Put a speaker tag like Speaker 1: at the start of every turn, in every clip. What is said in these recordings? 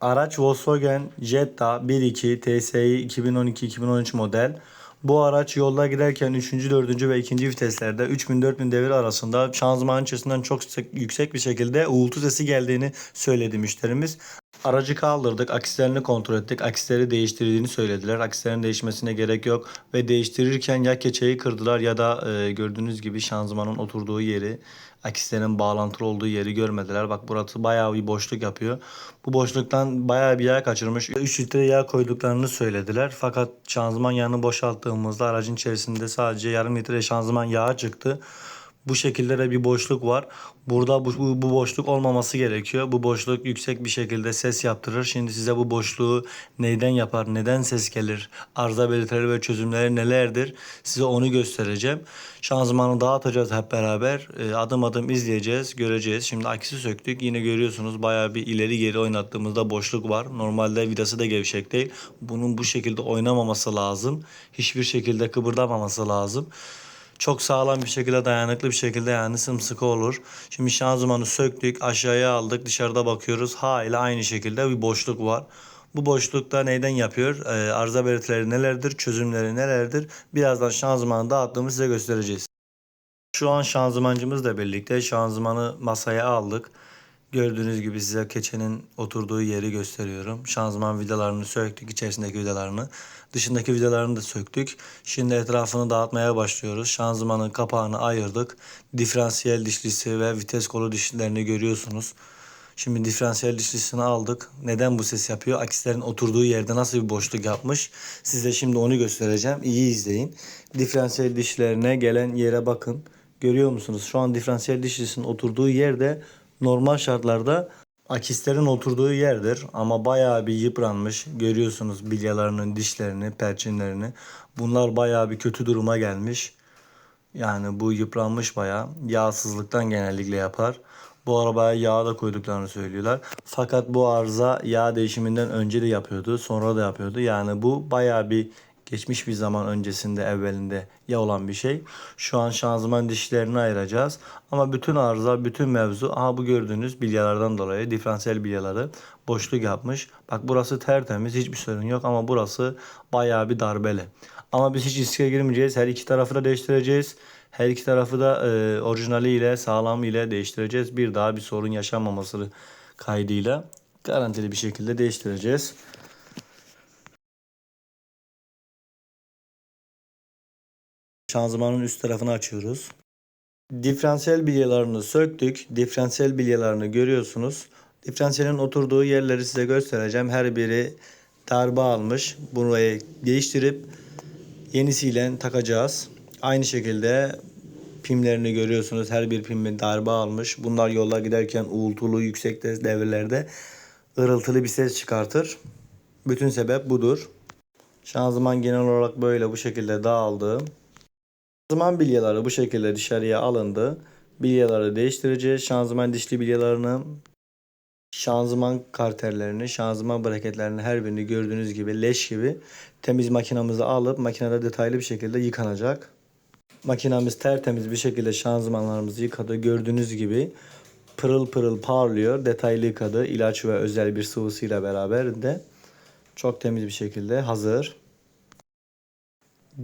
Speaker 1: Araç Volkswagen Jetta 1.2 TSI 2012-2013 model. Bu araç yolda giderken 3. 4. ve 2. viteslerde 3000-4000 devir arasında şanzıman içerisinden çok yüksek bir şekilde uğultu sesi geldiğini söyledi müşterimiz. Aracı kaldırdık, akislerini kontrol ettik. Akisleri değiştirdiğini söylediler. Akislerin değişmesine gerek yok ve değiştirirken ya keçeyi kırdılar ya da e, gördüğünüz gibi şanzımanın oturduğu yeri, akislerin bağlantılı olduğu yeri görmediler. Bak burası bayağı bir boşluk yapıyor. Bu boşluktan bayağı bir yağ kaçırmış. 3 litre yağ koyduklarını söylediler. Fakat şanzıman yağını boşalttığımızda aracın içerisinde sadece yarım litre şanzıman yağı çıktı. Bu şekilde de bir boşluk var. Burada bu, bu, boşluk olmaması gerekiyor. Bu boşluk yüksek bir şekilde ses yaptırır. Şimdi size bu boşluğu neyden yapar, neden ses gelir, arıza belirtileri ve çözümleri nelerdir size onu göstereceğim. Şanzımanı dağıtacağız hep beraber. Ee, Adım adım izleyeceğiz, göreceğiz. Şimdi akisi söktük. Yine görüyorsunuz bayağı bir ileri geri oynattığımızda boşluk var. Normalde vidası da gevşek değil. Bunun bu şekilde oynamaması lazım. Hiçbir şekilde kıpırdamaması lazım çok sağlam bir şekilde dayanıklı bir şekilde yani sımsıkı olur. Şimdi şanzımanı söktük aşağıya aldık dışarıda bakıyoruz hala aynı şekilde bir boşluk var. Bu boşlukta neyden yapıyor? Ee, arıza belirtileri nelerdir? Çözümleri nelerdir? Birazdan şanzımanı dağıttığımı size göstereceğiz. Şu an şanzımancımızla birlikte şanzımanı masaya aldık. Gördüğünüz gibi size keçenin oturduğu yeri gösteriyorum. Şanzıman vidalarını söktük, içerisindeki vidalarını. Dışındaki vidalarını da söktük. Şimdi etrafını dağıtmaya başlıyoruz. Şanzımanın kapağını ayırdık. Diferansiyel dişlisi ve vites kolu dişlerini görüyorsunuz. Şimdi diferansiyel dişlisini aldık. Neden bu ses yapıyor? Akislerin oturduğu yerde nasıl bir boşluk yapmış? Size şimdi onu göstereceğim. İyi izleyin. Diferansiyel dişlerine gelen yere bakın. Görüyor musunuz? Şu an diferansiyel dişlisinin oturduğu yerde normal şartlarda akislerin oturduğu yerdir. Ama bayağı bir yıpranmış. Görüyorsunuz bilyalarının dişlerini, perçinlerini. Bunlar bayağı bir kötü duruma gelmiş. Yani bu yıpranmış bayağı. Yağsızlıktan genellikle yapar. Bu arabaya yağ da koyduklarını söylüyorlar. Fakat bu arıza yağ değişiminden önce de yapıyordu. Sonra da yapıyordu. Yani bu bayağı bir geçmiş bir zaman öncesinde evvelinde ya olan bir şey. Şu an şanzıman dişlerini ayıracağız. Ama bütün arıza, bütün mevzu aha bu gördüğünüz bilyalardan dolayı diferansiyel bilyaları boşluk yapmış. Bak burası tertemiz hiçbir sorun yok ama burası bayağı bir darbeli. Ama biz hiç riske girmeyeceğiz. Her iki tarafı da değiştireceğiz. Her iki tarafı da e, orijinali ile sağlam ile değiştireceğiz. Bir daha bir sorun yaşanmaması kaydıyla garantili bir şekilde değiştireceğiz. Şanzımanın üst tarafını açıyoruz. Diferansiyel bilyalarını söktük. Diferansiyel bilyalarını görüyorsunuz. Diferansiyelin oturduğu yerleri size göstereceğim. Her biri darbe almış. Burayı değiştirip yenisiyle takacağız. Aynı şekilde pimlerini görüyorsunuz. Her bir pimi darbe almış. Bunlar yolda giderken uğultulu yüksek devirlerde ırıltılı bir ses çıkartır. Bütün sebep budur. Şanzıman genel olarak böyle bu şekilde dağıldı. Şanzıman bilyeleri bu şekilde dışarıya alındı. Bilyeleri değiştireceğiz. Şanzıman dişli bilyelerini, şanzıman karterlerini, şanzıman braketlerini her birini gördüğünüz gibi leş gibi temiz makinamızı alıp makinede detaylı bir şekilde yıkanacak. Makinamız tertemiz bir şekilde şanzımanlarımızı yıkadı. Gördüğünüz gibi pırıl pırıl parlıyor. Detaylı yıkadı. İlaç ve özel bir sıvısıyla beraber de çok temiz bir şekilde hazır.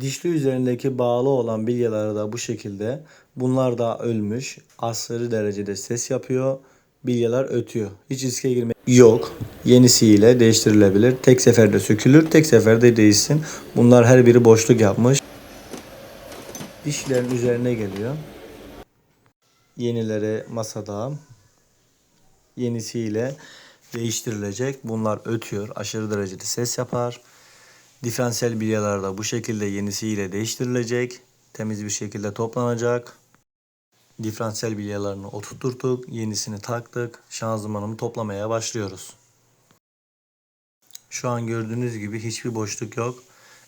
Speaker 1: Dişli üzerindeki bağlı olan bilyeleri da bu şekilde. Bunlar da ölmüş. Asırı derecede ses yapıyor. Bilyeler ötüyor. Hiç riske girme yok. Yenisiyle değiştirilebilir. Tek seferde sökülür. Tek seferde değişsin. Bunlar her biri boşluk yapmış. Dişlerin üzerine geliyor. Yenileri masada. Yenisiyle değiştirilecek. Bunlar ötüyor. Aşırı derecede ses yapar. Diferansiyel bilyalar da bu şekilde yenisiyle değiştirilecek. Temiz bir şekilde toplanacak. Diferansiyel bilyalarını oturttuk. Yenisini taktık. Şanzımanımı toplamaya başlıyoruz. Şu an gördüğünüz gibi hiçbir boşluk yok.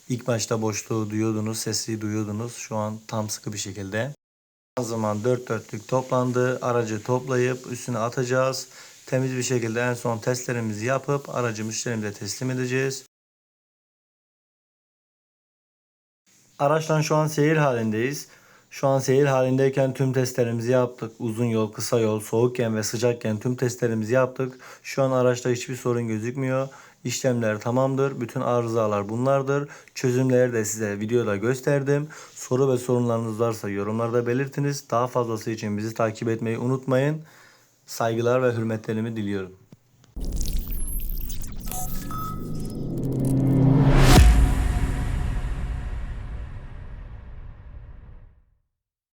Speaker 1: İlk başta boşluğu duyuyordunuz, sesi duyuyordunuz. Şu an tam sıkı bir şekilde. Şanzıman dört dörtlük toplandı. Aracı toplayıp üstüne atacağız. Temiz bir şekilde en son testlerimizi yapıp aracı müşterimize teslim edeceğiz. Araçtan şu an seyir halindeyiz. Şu an seyir halindeyken tüm testlerimizi yaptık. Uzun yol, kısa yol, soğukken ve sıcakken tüm testlerimizi yaptık. Şu an araçta hiçbir sorun gözükmüyor. İşlemler tamamdır. Bütün arızalar bunlardır. Çözümleri de size videoda gösterdim. Soru ve sorunlarınız varsa yorumlarda belirtiniz. Daha fazlası için bizi takip etmeyi unutmayın. Saygılar ve hürmetlerimi diliyorum.